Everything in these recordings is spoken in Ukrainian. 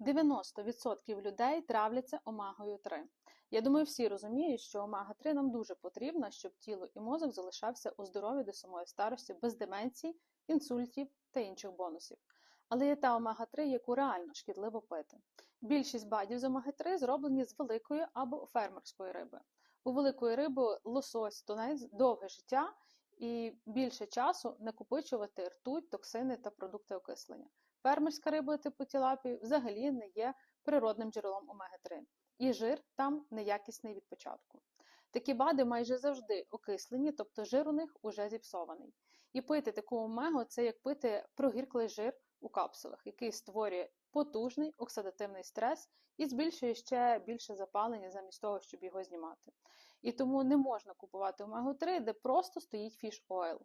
90% людей травляться омагою 3. Я думаю, всі розуміють, що омага 3 нам дуже потрібна, щоб тіло і мозок залишався у здоров'ї до самої старості без деменцій, інсультів та інших бонусів. Але є та омага 3 яку реально шкідливо пити. Більшість бадів з омаги 3 зроблені з великої або фермерської риби. У великої риби лосось, тунець довге життя і більше часу накопичувати ртуть, токсини та продукти окислення. Фермерська риба типу тілапії взагалі не є природним джерелом омеги-3, і жир там неякісний від початку. Такі бади майже завжди окислені, тобто жир у них уже зіпсований. І пити таку омегу це як пити прогірклий жир у капсулах, який створює потужний оксидативний стрес і збільшує ще більше запалення замість того, щоб його знімати. І тому не можна купувати омегу 3, де просто стоїть фіш ойл.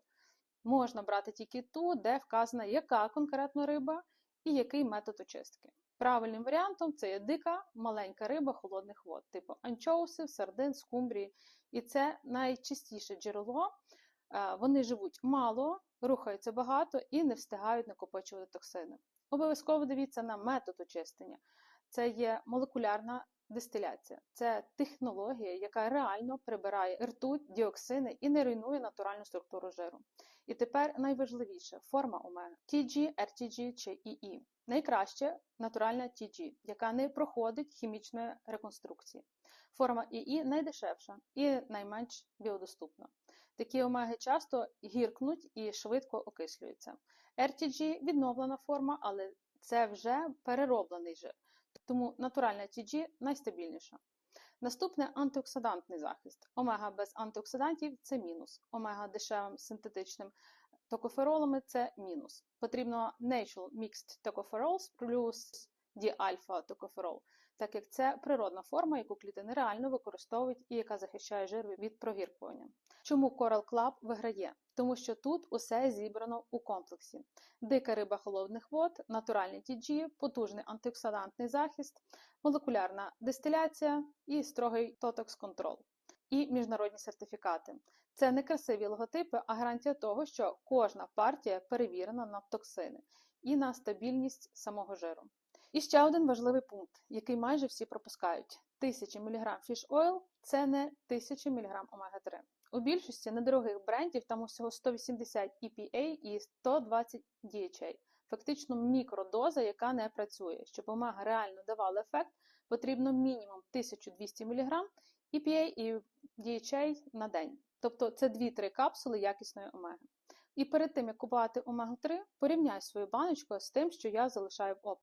Можна брати тільки ту, де вказана, яка конкретно риба і який метод очистки. Правильним варіантом це є дика маленька риба холодних вод, типу анчоусів, сардин, скумбрії. І це найчистіше джерело. Е, Вони живуть мало, рухаються багато і не встигають накопичувати токсини. Обов'язково дивіться на метод очищення. Це є молекулярна дистиляція. Це технологія, яка реально прибирає ртуть, діоксини і не руйнує натуральну структуру жиру. І тепер найважливіше форма омеги TG, RTG чи EE. Найкраще натуральна TG, яка не проходить хімічної реконструкції. Форма EE найдешевша і найменш біодоступна. Такі омеги часто гіркнуть і швидко окислюються. RTG відновлена форма, але це вже перероблений жир. Тому натуральна TG найстабільніша. Наступне антиоксидантний захист. Омега без антиоксидантів це мінус. Омега дешевим синтетичним токоферолами це мінус. Потрібно Natural Mixed Tocopherols плюс діальфа токоферол, так як це природна форма, яку клітини реально використовують і яка захищає жир від прогіркування. Чому Coral Club виграє? Тому що тут усе зібрано у комплексі: дика риба холодних вод, натуральні TG, потужний антиоксидантний захист, молекулярна дистиляція і строгий тотокс-контрол. І міжнародні сертифікати. Це не красиві логотипи, а гарантія того, що кожна партія перевірена на токсини і на стабільність самого жиру. І ще один важливий пункт, який майже всі пропускають: 1000 мг oil – це не 1000 мг омега-3. У більшості недорогих брендів там усього 180 EPA і 120 DHA. Фактично мікродоза, яка не працює. Щоб омега реально давала ефект, потрібно мінімум 1200 мг EPA і DHA на день. Тобто це 2-3 капсули якісної омеги. І перед тим, як купувати омегу 3, порівняй свою баночку з тим, що я залишаю в описі.